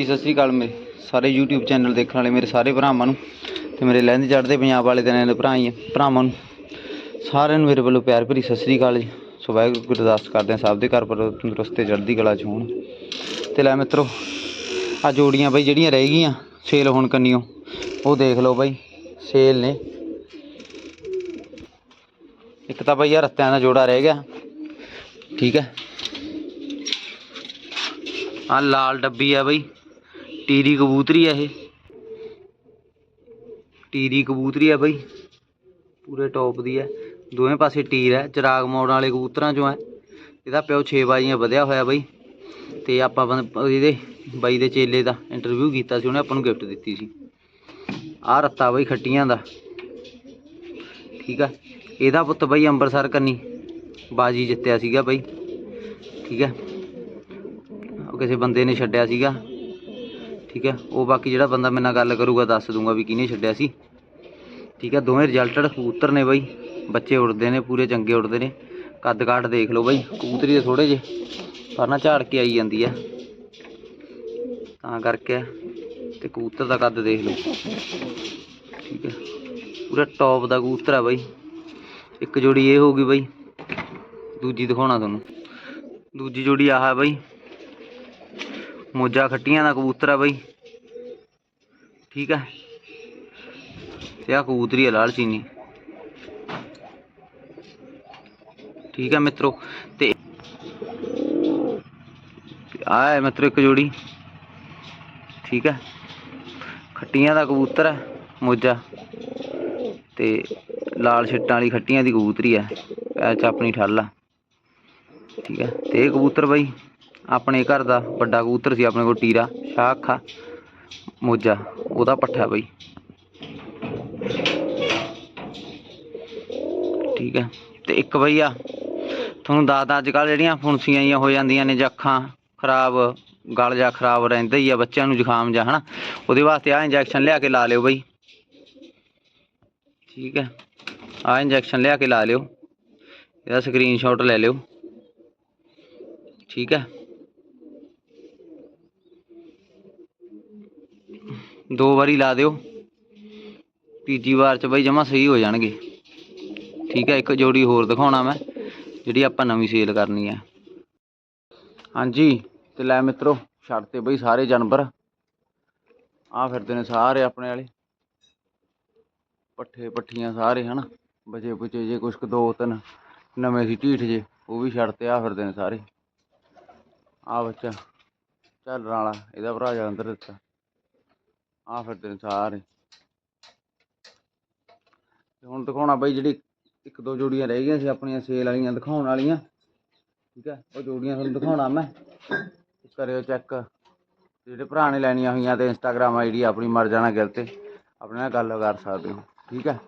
ਜੀ, ਸਤਿ ਸ੍ਰੀ ਅਕਾਲ ਮੇਰੇ ਸਾਰੇ YouTube ਚੈਨਲ ਦੇਖਣ ਵਾਲੇ, ਮੇਰੇ ਸਾਰੇ ਭਰਾਵਾਂ ਨੂੰ ਤੇ ਮੇਰੇ ਲਹਿੰਦੇ ਚੜ੍ਹਦੇ ਪੰਜਾਬ ਵਾਲੇ ਦਿਨਾਂ ਦੇ ਭਰਾ ਹੀ ਭਰਾਵਾਂ ਨੂੰ। ਸਾਰਿਆਂ ਨੂੰ ਮੇਰੇ ਵੱਲੋਂ ਪਿਆਰ ਭਰੀ ਸਤਿ ਸ੍ਰੀ ਅਕਾਲ ਜੀ। ਸੋ ਵਾਹਿਗੁਰੂ ਗੁਰਦਾਸ ਕਰਦੇ ਹਾਂ, ਸਭ ਦੇ ਘਰ ਪਰ ਤੰਦਰੁਸਤ ਤੇ ਚੜ੍ਹਦੀ ਕਲਾ ਚ ਹੋਣ। ਤੇ ਲੈ ਮਿੱਤਰੋ ਆ ਜੋੜੀਆਂ ਬਈ ਜਿਹੜੀਆਂ ਰਹਿ ਗਈਆਂ, ਸੇਲ ਹੋਣ ਕੰਨੀਓ, ਉਹ ਦੇਖ ਲਓ ਬਈ, ਸੇਲ ਨੇ। ਇੱਕ ਤਾਂ ਬਈ ਯਾਰ ਰਸਤਿਆਂ ਦਾ ਜੋੜਾ ਰਹਿ ਗਿਆ, ਠੀਕ ਹੈ। ਆ ਲਾਲ ਡੱਬੀ ਆ ਬਈ। ਟੀਰੀ ਕਬੂਤਰੀ ਆ ਇਹ। ਟੀਰੀ ਕਬੂਤਰੀ ਆ ਬਈ। ਪੂਰੇ ਟੌਪ ਦੀ ਹੈ ਦੋਵੇਂ ਪਾਸੇ ਟੀਰ ਹੈ ਚਿਰਾਗ ਮੋੜਨ ਵਾਲੇ ਕਬੂਤਰਾਂ ਚੋਂ ਹੈ ਇਹਦਾ ਪਿਓ 6 ਬਾਜੀਆਂ ਵਧਿਆ ਹੋਇਆ ਬਈ। ਤੇ ਆਪਾਂ ਬੰ- ਇਹਦੇ ਬਾਈ ਦੇ ਚੇਲੇ ਦਾ ਇੰਟਰਵਿਊ ਕੀਤਾ ਸੀ। ਉਹਨੇ ਆਪਾਂ ਨੂੰ ਗਿਫਟ ਦਿੱਤੀ ਸੀ। ਆਹ ਰੱਤਾ ਬਈ ਖੱਟੀਆਂ ਦਾ। ਠੀਕ ਆ। ਇਹਦਾ ਪੁੱਤ ਬਈ ਅੰਮ੍ਰਿਤਸਰ ਕੰਨੀ ਬਾਜੀ ਜਿੱਤਿਆ ਸੀਗਾ ਬਈ। ਠੀਕ ਹੈ ਕਿਸੇ ਬੰਦੇ ਨੇ ਛੱਡਿਆ ਸੀਗਾ। ਠੀਕ ਹੈ? ਉਹ ਬਾਕੀ ਜਿਹੜਾ ਬੰਦਾ ਮੇਰੇ ਨਾਲ ਗੱਲ ਕਰੂਗਾ, ਦੱਸ ਦੂੰਗਾ ਵੀ ਕਿਹਨੇ ਛੱਡਿਆ ਸੀ। ਠੀਕ ਹੈ? ਦੋਵੇਂ ਰਿਜ਼ਲਟਡ ਕਬੂਤਰ ਨੇ ਬਾਈ। ਬੱਚੇ ਉੜਦੇ ਨੇ, ਪੂਰੇ ਚੰਗੇ ਉੜਦੇ ਨੇ। ਕੱਦ ਕਾਠ ਦੇਖ ਲਓ ਬਾਈ। ਕਬੂਤਰੀ ਦੇ ਥੋੜੇ ਜੇ ਪਰ ਨਾ ਝਾੜ ਕੇ ਆਈ ਜਾਂਦੀ ਆ ਤਾਂ ਕਰਕੇ ਤੇ ਕਬੂਤਰ ਦਾ ਕੱਦ ਦੇਖ ਲਓ। ਠੀਕ ਹੈ? ਪੂਰਾ ਟੌਪ ਦਾ ਕਬੂਤਰ ਆ ਬਾਈ। ਇੱਕ ਜੋੜੀ ਇਹ ਹੋਊਗੀ ਬਾਈ। ਦੂਜੀ ਦਿਖਾਉਣਾ ਤੁਹਾਨੂੰ। ਦੂਜੀ ਜੋੜੀ ਆਹ ਹੈ ਬਾਈ। ਮੋਜਾ ਖੱਟੀਆਂ ਦਾ ਕਬੂਤਰ ਆ ਬਾਈ। ਠੀਕ ਹੈ ਤੇ ਆ ਕਬੂਤਰੀ ਆ ਲਾਲ ਚੀਨੀ। ਠੀਕ ਹੈ ਮਿੱਤਰੋ। ਤੇ ਆ ਹੈ ਮਿੱਤਰੋ ਇੱਕ ਜੋੜੀ। ਠੀਕ ਹੈ ਖੱਟੀਆਂ ਦਾ ਕਬੂਤਰ ਹੈ ਮੋਜਾ। ਤੇ ਲਾਲ ਛਿੱਟਾਂ ਵਾਲੀ ਖੱਟੀਆਂ ਦੀ ਕਬੂਤਰੀ ਹੈ ਪੈਰ ਚ ਆਪਣੀ ਠੱਲ ਆ। ਠੀਕ ਹੈ ਤੇ ਇਹ ਕਬੂਤਰ ਬਾਈ ਆਪਣੇ ਘਰ ਦਾ ਵੱਡਾ ਕਬੂਤਰ ਸੀ, ਆਪਣੇ ਕੋਲ ਟੀਰਾ ਸ਼ਾਹ ਅੱਖਾ ਮੋਜਾ, ਉਹਦਾ ਪੱਠਾ ਬਈ। ਠੀਕ ਹੈ, ਤੇ ਇੱਕ ਬਈ ਆ, ਤੁਹਾਨੂੰ ਦੱਸਦਾ ਅੱਜ ਕੱਲ੍ਹ ਜਿਹੜੀਆਂ ਫੁੰਸੀਆਂ ਜਿਹੀਆਂ ਹੋ ਜਾਂਦੀਆਂ ਨੇ, ਜਾਂ ਅੱਖਾਂ ਖਰਾਬ, ਗਲ ਜਾਂ ਖਰਾਬ ਰਹਿੰਦਾ ਹੀ ਆ, ਬੱਚਿਆਂ ਨੂੰ ਜ਼ੁਕਾਮ ਜਾਂ, ਹਨਾ, ਉਹਦੇ ਵਾਸਤੇ ਆ ਇੰਜੈਕਸ਼ਨ ਲਿਆ ਕੇ ਲਾ ਲਿਓ ਬਈ। ਠੀਕ ਹੈ ਆ ਇੰਜੈਕਸ਼ਨ ਲਿਆ ਕੇ ਲਾ ਲਿਓ, ਇਹਦਾ ਸਕਰੀਨਸ਼ਾਟ ਲੈ ਲਿਓ। ਠੀਕ ਹੈ। ਦੋ ਵਾਰੀ ਲਾ ਦਿਓ। ਤੀਜੀ ਵਾਰ ਚ ਬਈ ਜਮਾ ਸਹੀ ਹੋ ਜਾਣਗੇ। ਠੀਕ ਹੈ, ਇੱਕ ਜੋੜੀ ਹੋਰ ਦਿਖਾਉਣਾ ਮੈਂ, ਜਿਹੜੀ ਆਪਾਂ ਨਵੀਂ ਸੇਲ ਕਰਨੀ ਹੈ। ਹਾਂਜੀ, ਤੇ ਲੈ ਮਿੱਤਰੋ, ਛੱਡ ਤੇ ਬਈ ਸਾਰੇ ਜਾਨਵਰ। ਆ ਫਿਰਦੇ ਨੇ ਸਾਰੇ ਆਪਣੇ ਵਾਲੇ। ਪੱਠੇ ਪੱਠੀਆਂ ਸਾਰੇ, ਹਨਾ? ਬਚੇ ਬੁਚੇ ਜੇ ਕੁਛ ਕੁ ਦੋ ਤਿੰਨ ਨਵੇਂ ਸੀ ਢੀਠ ਜੇ, ਉਹ ਵੀ ਛੱਡ ਤੇ ਆ ਫਿਰਦੇ ਨੇ ਸਾਰੇ। ਆ ਬੱਚਾ, ਚੱਲ ਵਾਲਾ ਇਹਦਾ ਭਰਾ ਜਾ ਅੰਦਰ ਦਿੱਤਾ। ਆ ਫਿਰਦੇ ਨੇ ਸਾਰੇ ਤੇ ਹੁਣ ਦਿਖਾਉਣਾ ਬਈ ਜਿਹੜੀ ਇੱਕ ਦੋ ਜੋੜੀਆਂ ਰਹਿ ਗਈਆਂ ਸੀ ਆਪਣੀਆਂ ਸੇਲ ਵਾਲੀਆਂ, ਦਿਖਾਉਣ ਵਾਲੀਆਂ। ਠੀਕ ਹੈ, ਉਹ ਜੋੜੀਆਂ ਤੁਹਾਨੂੰ ਦਿਖਾਉਣਾ ਮੈਂ। ਕਰਿਓ ਚੈੱਕ। ਜਿਹੜੇ ਭਰਾ ਨੇ ਲੈਣੀਆਂ ਹੋਈਆਂ ਤੇ ਇੰਸਟਾਗ੍ਰam ਆਈਡੀ ਆਪਣੀ ਮਰ ਜਾਣਾ ਗਿਲ ਤੇ, ਆਪਣੇ ਨਾਲ ਗੱਲ ਕਰ ਸਕਦੇ ਹੋ। ਠੀਕ ਹੈ।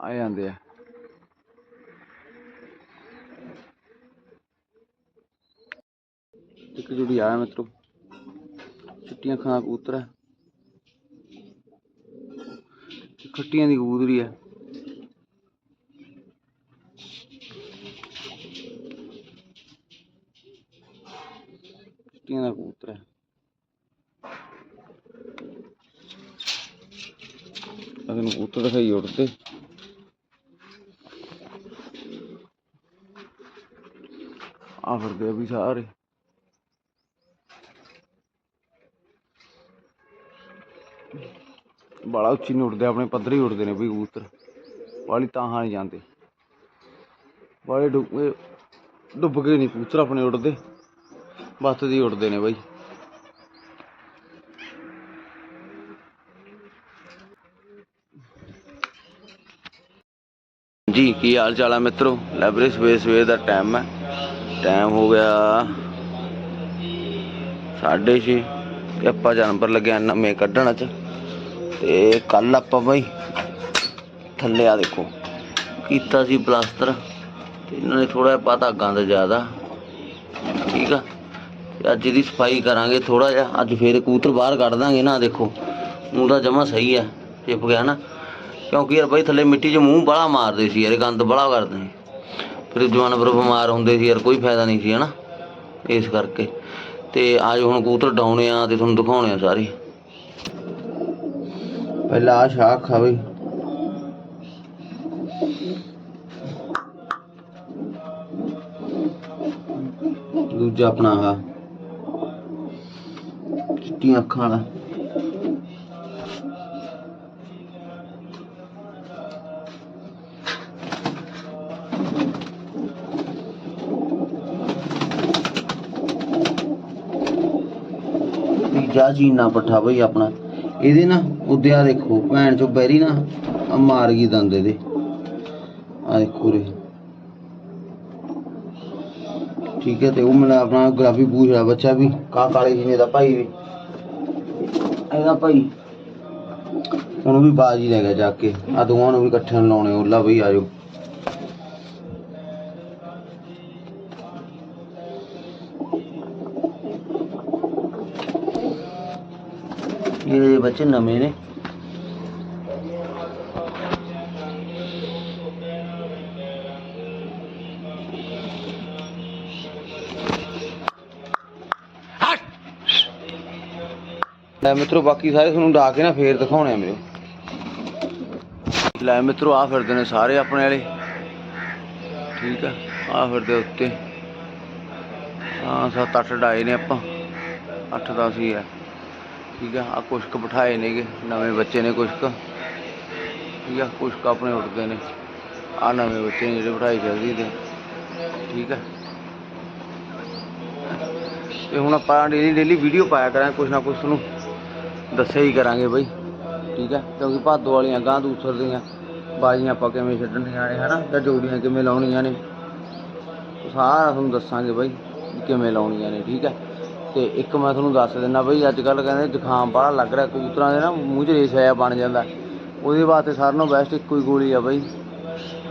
ਆ ਜਾਂਦੇ ਆ। ਇੱਕ ਜੁੜੀ ਆਇਆ ਮਿੱਤਰੋ। ਚਿੱਟੀਆਂ ਖਾਂ ਕਬੂਤਰ ਹੈ। ਤੇ ਖੱਟੀਆਂ ਦੀ ਕਬੂਤਰੀ ਹੈ। ਚਿੱਟੀਆਂ ਦਾ ਕਬੂਤਰ ਹੈ। ਅਗਨ ਕਬੂਤਰ ਦਿਖਾਈ ਉੜਦੇ ਆ ਫਿਰਦੇ ਆ ਵੀ ਸਾਰੇ। ਬਾਲਾ ਉੱਚੀ ਨਹੀਂ ਉੱਡਦੇ, ਆਪਣੇ ਪੱਧਰ ਹੀ ਉੱਡਦੇ ਨੇ ਵੀ ਕਬੂਤਰ। ਵਾਲੀ ਤਾਂ ਹਾਂ ਨਹੀਂ ਜਾਂਦੇ। ਵਾਲੇ ਡੁੱਬ ਇਹ ਡੁੱਬ ਕੇ ਨਹੀਂ ਕਬੂਤਰ ਆਪਣੇ ਉੱਡਦੇ। ਬੱਤ ਦੀ ਉੱਡਦੇ ਨੇ ਬਾਈ। ਜੀ, ਕੀ ਹਾਲ ਚਾਲ ਹੈ ਮਿੱਤਰੋ? ਲਾਇਬ੍ਰੇਰੀ ਸਵੇਰ ਸਵੇਰ ਦਾ ਟਾਈਮ ਹੈ ਟਾਈਮ ਹੋ ਗਿਆ ਸਾਢੇ ਛੇ। ਤੇ ਆਪਾਂ ਜਾਨਵਰ ਲੱਗਿਆ ਨਵੇਂ ਕੱਢਣ ਚ ਤੇ ਕੱਲ ਆਪਾਂ ਬਾਈ ਥੱਲੇ ਆ ਦੇਖੋ, ਕੀਤਾ ਸੀ ਪਲਾਸਟਰ, ਤੇ ਇਹਨਾਂ ਨੇ ਥੋੜਾ ਜਿਹਾ ਪਤਾ ਗੰਦ ਜ਼ਿਆਦਾ। ਠੀਕ ਆ? ਤੇ ਅੱਜ ਇਹਦੀ ਸਫ਼ਾਈ ਕਰਾਂਗੇ ਥੋੜਾ ਜਿਹਾ, ਅੱਜ ਫੇਰ ਕੂਤਰ ਬਾਹਰ ਕੱਢ ਦਾਂਗੇ ਨਾ, ਦੇਖੋ। ਮੂੰਹ ਦਾ ਜਮਾ ਸਹੀ ਆ, ਚਿਪ ਗਿਆ ਨਾ। ਕਿਉਂਕਿ ਯਾਰ ਬਾਈ ਥੱਲੇ ਮਿੱਟੀ 'ਚ ਮੂੰਹ ਬੜਾ ਮਾਰਦੇ ਸੀ ਯਾਰ, ਗੰਦ ਬੜਾ ਕਰਦੇ ਫਿਰ ਜਾਨਵਰ ਬਿਮਾਰ ਹੁੰਦੇ ਸੀ ਯਾਰ, ਕੋਈ ਫਾਇਦਾ ਨਹੀਂ ਸੀ, ਹਨਾ? ਇਸ ਕਰਕੇ। ਤੇ ਅੱਜ ਹੁਣ ਕੂਤਰ ਡਾਉਣੇ ਆ ਤੇ ਤੁਹਾਨੂੰ ਦਿਖਾਉਣੇ ਆ ਸਾਰੇ। ਪਹਿਲਾਂ ਆ ਸ਼ਾਖ ਆ ਬਈ ਦੂਜਾ ਆਪਣਾ ਆ ਚਿੱਟੀਆਂ ਅੱਖਾਂ ਵਾਲਾ ਤੀਜਾ ਜੀਨਾ ਪੱਠਾ ਬਈ ਆਪਣਾ ਇਹਦੇ ਨਾ ਉਦਿਆ ਦੇਖੋ, ਭੈਣ ਚੋ ਬੈਰੀ ਨਾ ਆ ਮਾਰ ਗਈ ਦੰਦ ਇਹਦੇ। ਆ ਦੇਖੋ ਰੇ ਠੀਕ ਹੈ, ਤੇ ਉਹ ਮੇਰਾ ਆਪਣਾ ਗੁਲਾਬੀ ਪੂਛ ਵਾਲਾ ਬੱਚਾ ਵੀ, ਕਾ ਕਾਲੇ ਜੀਨੇ ਦਾ ਭਾਈ ਵੀ। ਇਹਦਾ ਭਾਈ, ਉਹਨੂੰ ਵੀ ਬਾਜੀ ਲੈ ਗਿਆ ਜਾ ਕੇ। ਆ ਦੋਵਾਂ ਨੂੰ ਵੀ ਇਕੱਠੇ ਨੂੰ ਲਾਉਣੇ ਉਹਲਾ ਬਈ ਆਜੋ ਇਹ ਬੱਚੇ ਨਵੇਂ ਨੇ। ਲੈ ਮਿੱਤਰੋ, ਬਾਕੀ ਸਾਰੇ ਤੁਹਾਨੂੰ ਡਾ ਕੇ ਨਾ ਫੇਰ ਦਿਖਾਉਣੇ ਆ ਮੇਰੇ। ਲੈ ਮਿੱਤਰੋ ਆ ਫਿਰਦੇ ਨੇ ਸਾਰੇ ਆਪਣੇ ਵਾਲੇ। ਠੀਕ ਆ ਆ ਫਿਰਦੇ ਉੱਤੇ। ਹਾਂ, ਸੱਤ ਅੱਠ ਡਾਏ ਨੇ ਆਪਾਂ। ਅੱਠ ਦਸ ਹੀ ਆ। ਠੀਕ ਆ? ਆ ਕੁਛ ਕੁ ਬਿਠਾਏ ਨੇਗੇ ਨਵੇਂ ਬੱਚੇ ਨੇ ਕੁਛ ਕੁ ਠੀਕ ਆ? ਕੁਛ ਕੁ ਆਪਣੇ ਉੱਠਦੇ ਨੇ। ਆ ਨਵੇਂ ਬੱਚੇ ਨੇ ਜਿਹੜੇ ਬਿਠਾਏ ਚੱਲਦੀ ਤੇ ਠੀਕ ਆ? ਤੇ ਹੁਣ ਆਪਾਂ ਡੇਲੀ ਡੇਲੀ ਵੀਡੀਓ ਪਾਇਆ ਕਰਾਂਗੇ, ਕੁਛ ਨਾ ਕੁਛ ਤੁਹਾਨੂੰ ਦੱਸਿਆ ਹੀ ਕਰਾਂਗੇ ਬਈ। ਠੀਕ ਹੈ ਕਿਉਂਕਿ ਭਾਦੋ ਵਾਲੀਆਂ ਗਾਂ ਦੂਸਰ ਦੀਆਂ ਬਾਜ਼ੀਆਂ ਆਪਾਂ ਕਿਵੇਂ ਛੱਡਣੀਆਂ ਨੇ ਹਨਾ? ਜਾਂ ਜੋੜੀਆਂ ਕਿਵੇਂ ਲਾਉਣੀਆਂ ਨੇ? ਸਾਰਾ ਤੁਹਾਨੂੰ ਦੱਸਾਂਗੇ ਬਈ, ਕਿਵੇਂ ਲਾਉਣੀਆਂ ਨੇ, ਠੀਕ ਹੈ ਤੇ ਇੱਕ ਮੈਂ ਤੁਹਾਨੂੰ ਦੱਸ ਦਿੰਦਾ ਬਈ, ਅੱਜ ਕੱਲ ਕਹਿੰਦੇ ਜ਼ੁਕਾਮ ਬੜਾ ਲੱਗ ਰਿਹਾ, ਕਬੂਤਰਾਂ ਦੇ ਨਾ ਮੂੰਹ 'ਚ ਰੇਸ਼ਾ ਬਣ ਜਾਂਦਾ। ਉਹਦੇ ਵਾਸਤੇ ਸਾਰਿਆਂ ਨਾਲੋਂ ਬੈਸਟ ਇੱਕੋ ਹੀ ਗੋਲੀ ਆ ਬਈ।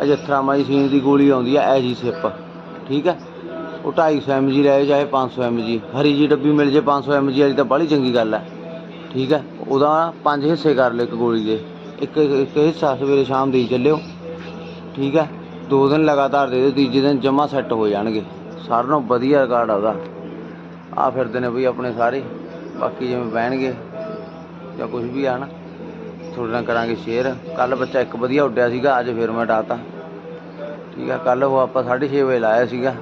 ਅਜਥਰਾਮਾਈਸੀਨ ਦੀ ਗੋਲੀ ਆਉਂਦੀ ਆ ਐਜੀ ਸਿਪ। ਠੀਕ ਹੈ ਉਹ 250 mg ਲੈ ਚਾਹੇ 500 mg ਹਰੀ ਜੀ ਡੱਬੀ ਮਿਲ ਜੇ 500 mg ਵਾਲੀ ਤਾਂ ਬੜੀ ਚੰਗੀ ਗੱਲ ਹੈ ਠੀਕ ਹੈ ਉਹਦਾ ਪੰਜ ਹਿੱਸੇ ਕਰ ਲਓ ਇੱਕ ਗੋਲੀ ਦੇ। ਇੱਕ ਇੱਕ ਹਿੱਸਾ ਸਵੇਰੇ ਸ਼ਾਮ ਦੇਈ ਚੱਲਿਓ। ਠੀਕ ਹੈ ਦੋ ਦਿਨ ਲਗਾਤਾਰ ਦੇ ਦਿਓ, ਤੀਜੇ ਦਿਨ ਜਮਾ ਸੈੱਟ ਹੋ ਜਾਣਗੇ। ਸਾਰਿਆਂ ਨਾਲੋਂ ਵਧੀਆ ਰਿਕਾਰਡ ਆ ਉਹਦਾ। ਆ ਫਿਰਦੇ ਨੇ ਬਈ ਆਪਣੇ ਸਾਰੇ ਬਾਕੀ ਜਿਵੇਂ ਬਹਿਣਗੇ ਜਾਂ ਕੁਝ ਵੀ ਆ ਨਾ, ਤੁਹਾਡੇ ਨਾਲ ਕਰਾਂਗੇ ਸ਼ੇਅਰ ਕੱਲ ਬੱਚਾ ਇੱਕ ਵਧੀਆ ਉੱਡਿਆ ਸੀਗਾ, ਅੱਜ ਫਿਰ ਮੈਂ ਡਾਤਾ। ਠੀਕ ਆ ਕੱਲ ਉਹ ਆਪਾਂ 6:30 ਵਜੇ ਲਾਇਆ ਸੀਗਾ।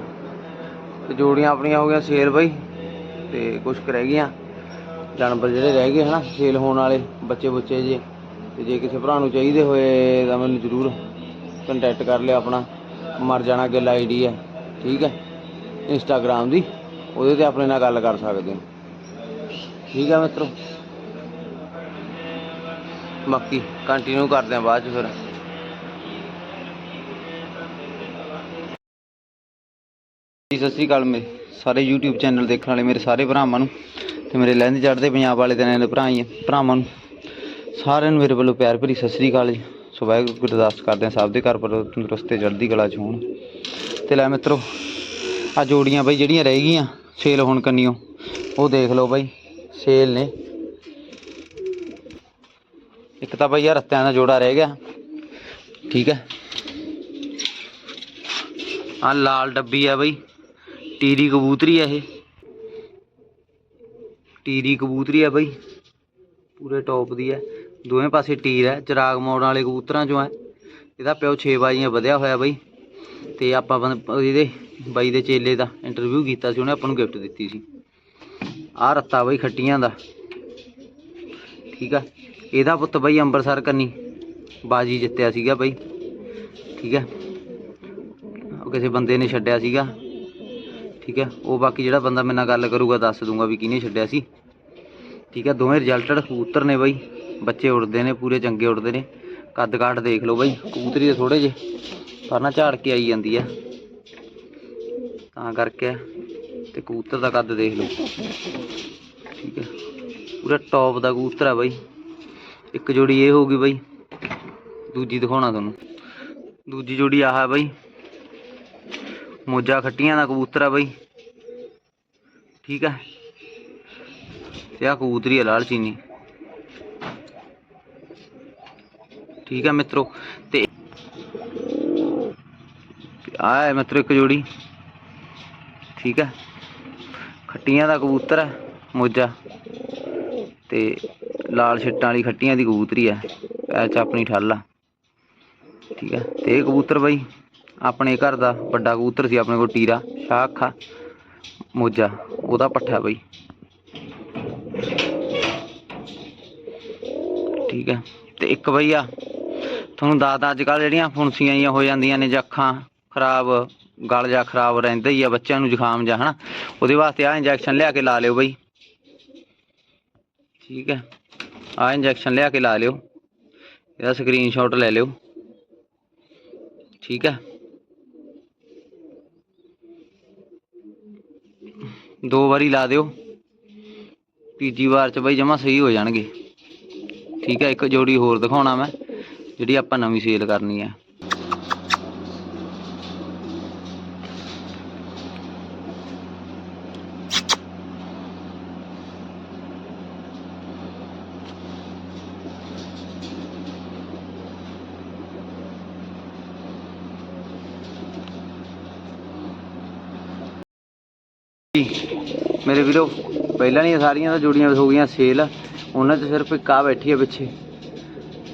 ਤੇ ਜੋੜੀਆਂ ਆਪਣੀਆਂ ਹੋ ਗਈਆਂ ਸੇਲ ਬਈ, ਤੇ ਕੁਝ ਕੁ ਰਹਿ ਗਈਆਂ। ਜਾਨਵਰ ਜਿਹੜੇ ਰਹਿ ਗਏ ਹਨਾ ਸੇਲ ਹੋਣ ਵਾਲੇ, ਬੱਚੇ ਬੁੱਚੇ ਜੇ। ਤੇ ਜੇ ਕਿਸੇ ਭਰਾ ਨੂੰ ਚਾਹੀਦੇ ਹੋਏ ਤਾਂ ਮੈਨੂੰ ਜ਼ਰੂਰ ਕੰਟੈਕਟ ਕਰ ਲਿਓ ਆਪਣਾ। ਮਰ ਜਾਣਾ ਗਿੱਲ ਆਈਡੀ ਹੈ ਠੀਕ ਹੈ ਇੰਸਟਾਗ੍ਰਾਮ ਦੀ। ਉਹਦੇ ਤੇ ਆਪਣੇ ਨਾਲ ਗੱਲ ਕਰ ਸਕਦੇ ਹੋ। ਠੀਕ ਹੈ ਮਿੱਤਰੋ? ਬਾਕੀ ਕੰਟੀਨਿਊ ਕਰਦੇ ਆ ਬਾਅਦ ਚ ਫਿਰ। ਜੀ, ਸਤਿ ਸ੍ਰੀ ਅਕਾਲ ਮੇਰੇ ਸਾਰੇ YouTube ਚੈਨਲ ਦੇਖਣ ਵਾਲੇ ਮੇਰੇ ਸਾਰੇ ਭਰਾਵਾਂ ਨੂੰ ਤੇ ਮੇਰੇ ਲਹਿੰਦੇ ਚੜ੍ਹਦੇ ਪੰਜਾਬ ਵਾਲੇ ਤੇ ਨੇ ਭਰਾ ਹੀ ਭਰਾਵਾਂ ਨੂੰ। ਸਾਰਿਆਂ ਨੂੰ ਮੇਰੇ ਵੱਲੋਂ ਪਿਆਰ ਭਰੀ ਸਤਿ ਸ੍ਰੀ ਅਕਾਲ ਜੀ। ਸੋ ਵਾਹਿਗੁਰੂ ਗੁਰਦਾਸ ਅਰਦਾਸ ਕਰਦੇ ਆ ਸਭ ਦੇ ਘਰ ਪਰ ਤੰਦਰੁਸਤੇ ਚੜ੍ਹਦੀ ਕਲਾ ਚ ਹੋਣ। ਤੇ ਲੈ ਮਿੱਤਰੋ ਆ ਜੋੜੀਆਂ ਬਈ ਜਿਹੜੀਆਂ ਰਹਿ ਗਈਆਂ ਸੇਲ ਹੋਣ ਕੰਨੀਓ। ਉਹ ਦੇਖ ਲਓ ਬਾਈ ਸੇਲ ਨੇ। ਇੱਕ ਤਾਂ ਬਾਈ ਯਾਰ ਰਸਤਿਆਂ ਦਾ ਜੋੜਾ ਰਹਿ ਗਿਆ। ਠੀਕ ਹੈ। ਆ ਲਾਲ ਡੱਬੀ ਆ ਬਈ। ਟੀਰੀ ਕਬੂਤਰੀ ਆ ਇਹ। ਟੀਰੀ ਕਬੂਤਰੀ ਆ ਬਈ। ਪੂਰੇ ਟੌਪ ਦੀ ਹੈ। ਦੋਵੇਂ ਪਾਸੇ ਟੀਰ ਹੈ। ਚਿਰਾਗ ਮੋੜਨ ਵਾਲੇ ਕਬੂਤਰਾਂ ਚੋਂ ਹੈ। ਇਹਦਾ ਪਿਓ 6 ਬਾਜੀਆਂ ਵਧਿਆ ਹੋਇਆ ਬਾਈ। ਤੇ ਆਪਾਂ ਬੰ- ਇਹਦੇ ਬਾਈ ਦੇ ਚੇਲੇ ਦਾ ਇੰਟਰਵਿਊ ਕੀਤਾ ਸੀ, ਉਹਨੇ ਆਪਾਂ ਨੂੰ ਗਿਫਟ ਦਿੱਤੀ ਸੀ। ਆਹ ਰੱਤਾ ਬਾਈ ਖੱਟੀਆਂ ਦਾ। ਠੀਕ ਆ? ਇਹਦਾ ਪੁੱਤ ਬਾਈ ਅੰਬਰਸਰ ਕੰਨੀ ਬਾਜੀ ਜਿੱਤਿਆ ਸੀਗਾ ਬਾਈ। ਠੀਕ ਹੈ ਉਹ ਕਿਸੇ ਬੰਦੇ ਨੇ ਛੱਡਿਆ ਸੀਗਾ। ਠੀਕ ਹੈ ਉਹ ਬਾਕੀ ਜਿਹੜਾ ਬੰਦਾ ਮੇਰੇ ਨਾਲ ਗੱਲ ਕਰੂਗਾ, ਦੱਸ ਦੂੰਗਾ ਵੀ ਕਿਹਨੇ ਛੱਡਿਆ ਸੀ। ਠੀਕ ਹੈ ਦੋਵੇਂ ਰਿਜ਼ਲਟਡ ਕਬੂਤਰ ਨੇ ਬਈ। ਬੱਚੇ ਉੜਦੇ ਨੇ, ਪੂਰੇ ਚੰਗੇ ਉੜਦੇ ਨੇ। ਕੱਦ ਕਾਠ ਦੇਖ ਲਓ ਬਈ, ਕਬੂਤਰੀ ਦੇ ਥੋੜੇ ਜੇ ਪਰ ਨਾ ਝਾੜ ਕੇ ਆਈ ਜਾਂਦੀ ਆ। ਤਾਂ ਕਰਕੇ ਤੇ ਕਬੂਤਰ ਦਾ ਕੱਦ ਦੇਖ ਲਓ। ਠੀਕ ਹੈ। ਪੂਰਾ ਟੌਪ ਦਾ ਕਬੂਤਰ ਆ ਬਈ। ਇੱਕ ਜੋੜੀ ਇਹ ਹੋਊਗੀ ਬਈ। ਦੂਜੀ ਦਿਖਾਉਣਾ ਤੁਹਾਨੂੰ। ਦੂਜੀ ਜੋੜੀ ਆਹ ਹੈ ਬਈ। ਮੋਜਾ ਖੱਟੀਆਂ ਦਾ ਕਬੂਤਰ ਆ ਬਈ। ਠੀਕ ਹੈ। ਤੇ ਆ ਕਬੂਤਰੀ ਆ ਲਾਲ ਚੀਨੀ। ਠੀਕ ਹੈ ਮਿੱਤਰੋ। ਤੇ ਆ ਹੈ ਮਿੱਤਰੋ ਇੱਕ ਜੋੜੀ। ਠੀਕ ਹੈ ਖੱਟੀਆਂ ਦਾ ਕਬੂਤਰ ਹੈ ਮੋਜਾ। ਤੇ ਲਾਲ ਛਿੱਟਾਂ ਵਾਲੀ ਖੱਟੀਆਂ ਦੀ ਕਬੂਤਰੀ ਹੈ ਪੈਰ ਆਪਣੀ ਠੱਲ ਆ। ਠੀਕ ਹੈ ਤੇ ਇਹ ਕਬੂਤਰ ਬਾਈ, ਆਪਣੇ ਘਰ ਦਾ ਵੱਡਾ ਕਬੂਤਰ ਸੀ, ਆਪਣੇ ਕੋਲ ਟੀਰਾ ਸ਼ਾਹ ਅੱਖਾ ਮੋਜਾ, ਉਹਦਾ ਪੱਠਾ ਬਾਈ। ਠੀਕ ਹੈ ਤੇ ਇੱਕ ਬਈ ਆ, ਤੁਹਾਨੂੰ ਦੱਸਦਾ, ਅੱਜ ਕੱਲ੍ਹ ਜਿਹੜੀਆਂ ਫੁੰਸੀਆਂ ਜਿਹੀਆਂ ਹੋ ਜਾਂਦੀਆਂ ਨੇ ਜਾਂ ਅੱਖਾਂ ਖਰਾਬ ਗਲ ਜਾ ਖਰਾਬ ਰਹਿੰਦਾ ਹੀ ਆ ਬੱਚਿਆਂ ਨੂੰ ਜ਼ੁਕਾਮ ਜਾਂ, ਹਨਾ? ਉਹਦੇ ਵਾਸਤੇ ਆ ਇੰਜੈਕਸ਼ਨ ਲਿਆ ਕੇ ਲਾ ਲਿਓ ਬਈ। ਠੀਕ ਹੈ? ਆ ਇੰਜੈਕਸ਼ਨ ਲਿਆ ਕੇ ਲਾ ਲਿਓ। ਇਹਦਾ ਸਕਰੀਨਸ਼ਾਟ ਲੈ ਲਿਓ। ਠੀਕ ਹੈ? ਦੋ ਵਾਰੀ ਲਾ ਦਿਓ। ਤੀਜੀ ਵਾਰ ਚ ਬਈ ਜਮਾ ਸਹੀ ਹੋ ਜਾਣਗੇ। ਠੀਕ ਹੈ? ਇੱਕ ਜੋੜੀ ਹੋਰ ਦਿਖਾਉਣਾ ਮੈਂ, ਜਿਹੜੀ ਆਪਾਂ ਨਵੀਂ ਸੇਲ ਕਰਨੀ ਹੈ। ਮੇਰੇ ਵੀਰੋ, ਪਹਿਲਾਂ ਨਹੀਂ ਸਾਰੀਆਂ ਤਾਂ ਜੋੜੀਆਂ ਹੋ ਗਈਆਂ ਸੇਲ ਉਹਨਾਂ 'ਚ ਸਿਰਫ ਇੱਕ ਆ ਬੈਠੀ ਆ ਪਿੱਛੇ।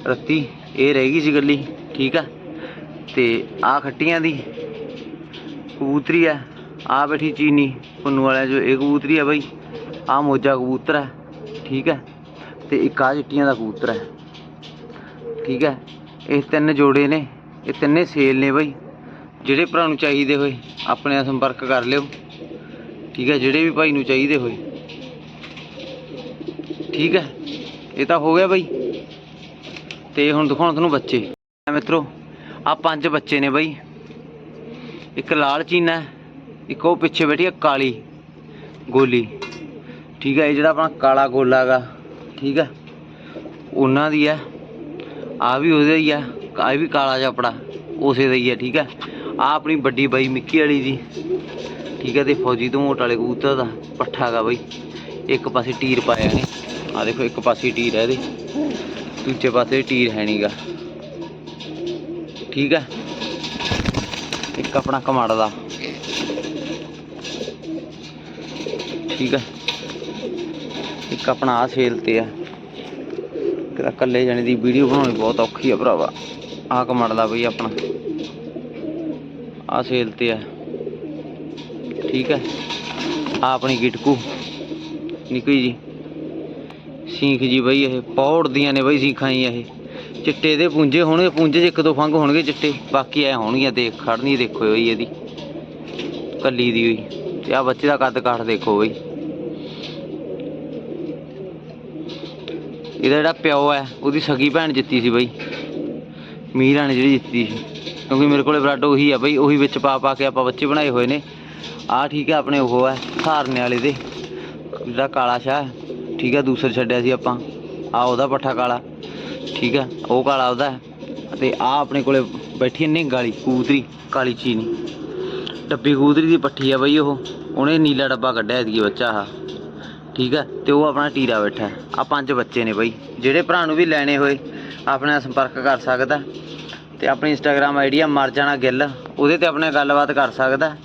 ਰੱਤੀ, ਇਹ ਰਹਿ ਗਈ ਸੀ ਗੱਲੀ ਠੀਕ ਆ? ਤੇ ਆ ਖੱਟੀਆਂ ਦੀ ਕਬੂਤਰੀ ਆ ਆ ਬੈਠੀ ਚੀਨੀ ਪੁੰਨੂ ਵਾਲਿਆਂ ਜੋ ਇਹ ਕਬੂਤਰੀ ਆ ਬਈ ਆ ਮੋਜਾ ਕਬੂਤਰ ਹੈ ਠੀਕ ਹੈ ਤੇ ਇੱਕ ਆ ਚਿੱਟੀਆਂ ਦਾ ਕਬੂਤਰ ਹੈ ਠੀਕ ਹੈ ਇਹ ਤਿੰਨ ਜੋੜੇ ਨੇ, ਇਹ ਤਿੰਨੇ ਸੇਲ ਨੇ ਬਈ। ਜਿਹੜੇ ਭਰਾ ਨੂੰ ਚਾਹੀਦੇ ਹੋਏ ਆਪਣੇ ਨਾਲ ਸੰਪਰਕ ਕਰ ਲਿਓ। ਠੀਕ ਹੈ, ਜਿਹੜੇ ਵੀ ਭਾਈ ਨੂੰ ਚਾਹੀਦੇ ਹੋਏ। ਠੀਕ ਹੈ, ਇਹ ਤਾਂ ਹੋ ਗਿਆ ਬਈ। ਤੇ ਹੁਣ ਦਿਖਾਉਣ ਤੁਹਾਨੂੰ ਬੱਚੇ। ਆ ਮਿੱਤਰੋ ਆ ਪੰਜ ਬੱਚੇ ਨੇ ਬਈ। ਇੱਕ ਲਾਲ ਚੀਨਾ, ਇੱਕ ਉਹ ਪਿੱਛੇ ਬੈਠੀ ਹੈ ਕਾਲੀ ਗੋਲੀ। ਠੀਕ ਹੈ, ਇਹ ਜਿਹੜਾ ਆਪਣਾ ਕਾਲਾ ਗੋਲਾ ਗਾ। ਠੀਕ ਹੈ, ਉਹਨਾਂ ਦੀ ਹੈ। ਆ ਵੀ ਉਹਦੇ ਹੀ ਆ ਆ ਵੀ ਕਾਲਾ ਜਪੜਾ ਉਸੇ ਦਾ ਹੀ ਹੈ, ਠੀਕ ਹੈ। ਆ ਆਪਣੀ ਵੱਡੀ ਬਾਈ ਮਿੱਕੀ ਵਾਲੀ ਦੀ। ਠੀਕ ਹੈ ਤੇ ਫੌਜੀ ਤੋਂ ਮੋਟ ਵਾਲੇ ਕਬੂਤਰ ਦਾ ਪੱਠਾ ਗਾ ਬਈ। ਇੱਕ ਪਾਸੇ ਟੀਰ ਪਾਇਆ ਨੇ ਆ ਦੇਖੋ, ਇੱਕ ਪਾਸੇ ਟੀਰ ਹੈ ਇਹਦੇ। ਦੂਜੇ ਪਾਸੇ ਟੀਰ ਹੈ ਨਹੀਂਗਾ ਠੀਕ ਹੈ ਇੱਕ ਆਪਣਾ ਕਮਾੜ ਦਾ। ਠੀਕ ਹੈ ਇੱਕ ਆਪਣਾ ਆ ਸੇਲ ਤੇ ਆ। ਕਿਹੜਾ ਕੱਲੇ ਜਾਣੇ ਦੀ ਵੀਡੀਓ ਬਣਾਉਣੀ ਬਹੁਤ ਔਖੀ ਆ ਭਰਾਵਾ। ਆ ਕਮਾੜ ਦਾ ਬਈ ਆਪਣਾ। ਆ ਸੇਲ ਤੇ ਆ। ਠੀਕ ਹੈ। ਆ ਆਪਣੀ ਗਿਟਕੂ। ਨਿੱਕੀ ਜੀ। ਸੀਖ ਜੀ ਬਈ, ਇਹ ਪੌੜਦੀਆਂ ਨੇ ਬਈ ਸੀਖਾਂ ਹੀ ਇਹ। ਚਿੱਟੇ ਦੇ ਪੁੰਜੇ ਹੋਣਗੇ, ਪੁੰਜੇ 'ਚ ਇੱਕ ਦੋ ਫੰਗ ਹੋਣਗੇ ਚਿੱਟੇ। ਬਾਕੀ ਐ ਹੋਣਗੀਆਂ, ਦੇਖ ਖੜਨੀ, ਦੇਖੋ ਬਈ ਇਹਦੀ। ਕੱਲੀ ਦੀ ਹੋਈ। ਤੇ ਆ ਬੱਚੇ ਦਾ ਕੱਦ ਕਾਠ ਦੇਖੋ ਬਈ। ਇਹਦਾ ਜਿਹੜਾ ਪਿਓ ਹੈ, ਉਹਦੀ ਸਗੀ ਭੈਣ ਜਿੱਤੀ ਸੀ ਬਈ। ਮੀਰਾ ਨੇ ਜਿਹੜੀ ਜਿੱਤੀ ਸੀ। ਕਿਉਂਕਿ ਮੇਰੇ ਕੋਲੇ ਬਲੱਡ ਉਹੀ ਆ ਬਈ, ਉਹੀ ਵਿੱਚ ਪਾ ਪਾ ਕੇ ਆਪਾਂ ਬੱਚੇ ਬਣਾਏ ਹੋਏ ਨੇ। ਆ ਠੀਕ ਹੈ, ਆਪਣੇ ਉਹ ਹੈ ਹਾਰਨੇ ਵਾਲੇ ਦੇ। ਜਿਹੜਾ ਕਾਲਾ ਸ਼ਾਹ ਠੀਕ ਹੈ, ਦੂਸਰ ਛੱਡਿਆ ਸੀ ਆਪਾਂ। ਆ ਉਹਦਾ ਪੱਠਾ ਕਾਲਾ, ਠੀਕ ਹੈ, ਉਹ ਕਾਲਾ ਉਹਦਾ ਹੈ। ਤੇ ਆ ਆਪਣੇ ਕੋਲੇ ਬੈਠੀ ਹੈ ਨਿੰਗ ਵਾਲੀ ਕਬੂਤਰੀ ਕਾਲੀ ਚੀਨੀ। ਡੱਬੀ ਕੂਤਰੀ ਦੀ ਪੱਠੀ ਆ ਬਈ ਉਹ, ਉਹਨੇ ਨੀਲਾ ਡੱਬਾ ਕੱਢਿਆ ਸੀ ਬੱਚਾ ਆ ਠੀਕ ਹੈ, ਤੇ ਉਹ ਆਪਣਾ ਟੀਰਾ ਬੈਠਾ ਆ ਪੰਜ ਬੱਚੇ ਨੇ ਬਈ, ਜਿਹੜੇ ਭਰਾ ਨੂੰ ਵੀ ਲੈਣੇ ਹੋਏ, ਆਪਣੇ ਸੰਪਰਕ ਕਰ ਸਕਦਾ। ਤੇ ਆਪਣੀ ਇੰਸਟਾਗ੍ਰam ਆਈਡੀ ਆ ਮਰ ਜਾਣਾ ਗਿੱਲ, ਉਹਦੇ ਤੇ ਆਪਣੇ ਗੱਲਬਾਤ ਕਰ ਸਕਦਾ।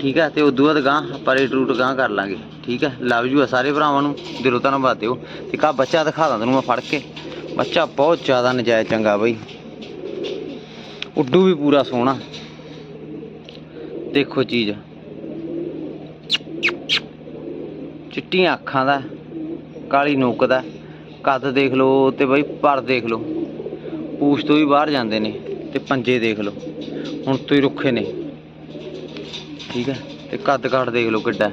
ਠੀਕ ਹੈ, ਤੇ ਉਦੋਂ ਬਾਅਦ ਗਾਂ ਆਪਾਂ ਰੇਟ ਰੂਟ ਗਾਂ ਕਰ ਲਾਂਗੇ। ਠੀਕ ਹੈ, ਲਵ ਯੂ ਆ ਸਾਰੇ ਭਰਾਵਾਂ ਨੂੰ, ਦਿਲੋਂ ਧੰਨਵਾਦ ਦਿਓ। ਤੇ ਕਾ ਬੱਚਾ ਦਿਖਾ ਦਾਂ ਤੈਨੂੰ ਮੈਂ ਫੜ ਕੇ। ਬੱਚਾ ਬਹੁਤ ਜ਼ਿਆਦਾ ਨਜਾਇਜ਼ ਚੰਗਾ ਬਈ। ਉੱਡੂ ਵੀ ਪੂਰਾ ਸੋਹਣਾ। ਦੇਖੋ ਚੀਜ਼। ਚਿੱਟੀਆਂ ਅੱਖਾਂ ਦਾ, ਕਾਲੀ ਨੋਕ ਦਾ। ਕੱਦ ਦੇਖ ਲਓ ਤੇ ਬਈ ਪਰ ਦੇਖ ਲਓ। ਪੂਛ ਤੋਂ ਵੀ ਬਾਹਰ ਜਾਂਦੇ ਨੇ ਤੇ ਪੰਜੇ ਦੇਖ ਲਓ। ਹੁਣ ਤੋਂ ਹੀ ਰੁੱਖੇ ਨੇ। ਠੀਕ ਹੈ? ਤੇ ਕੱਦ ਕਾਠ ਦੇਖ ਲਓ ਕਿੱਡਾ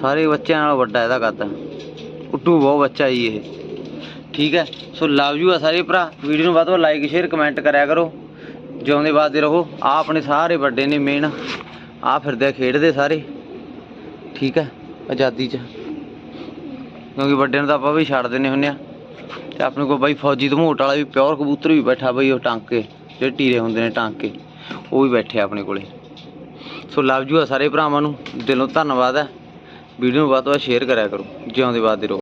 ਸਾਰੇ ਬੱਚਿਆਂ ਨਾਲ ਵੱਡਾ ਇਹਦਾ ਕੱਦ ਉੱਟੂ ਬਹੁਤ ਬੱਚਾ ਜੀ ਇਹ। ਠੀਕ ਹੈ? ਸੋ ਲਵ ਯੂ ਆ ਸਾਰੇ ਭਰਾ। ਵੀਡੀਓ ਨੂੰ ਵੱਧ ਤੋਂ ਲਾਈਕ ਸ਼ੇਅਰ ਕਮੈਂਟ ਕਰਿਆ ਕਰੋ। ਜਿਉਂਦੇ ਵਾਦੇ ਰਹੋ। ਆ ਆਪਣੇ ਸਾਰੇ ਵੱਡੇ ਨੇ ਮੇਨ ਆ ਫਿਰਦੇ ਖੇਡਦੇ ਸਾਰੇ। ਠੀਕ ਹੈ? ਆਜ਼ਾਦੀ 'ਚ। ਕਿਉਂਕਿ ਵੱਡਿਆਂ ਨੂੰ ਤਾਂ ਆਪਾਂ ਵੀ ਛੱਡ ਦਿੰਦੇ ਹੁੰਦੇ ਆ। ਤੇ ਆਪਣੇ ਕੋਲ ਬਾਈ ਫੌਜੀ ਧਮੋਟ ਵਾਲਾ ਵੀ ਪਿਓਰ ਕਬੂਤਰ ਵੀ ਬੈਠਾ ਬਈ ਉਹ ਟਾਂਕੇ। ਜਿਹੜੇ ਟੀਰੇ ਹੁੰਦੇ ਨੇ ਟਾਂਕੇ। ਉਹ ਵੀ ਬੈਠੇ ਆਪਣੇ ਕੋਲੇ। ਸੋ ਲਵ ਯੂ ਆ ਸਾਰੇ ਭਰਾਵਾਂ ਨੂੰ। ਦਿਲੋਂ ਧੰਨਵਾਦ ਹੈ ਵੀਡੀਓ ਨੂੰ ਵੱਧ ਤੋਂ ਵੱਧ ਸ਼ੇਅਰ ਕਰਿਆ ਕਰੋ। ਜਿਉਂਦੇ ਵਾਦੇ ਰਹੋ।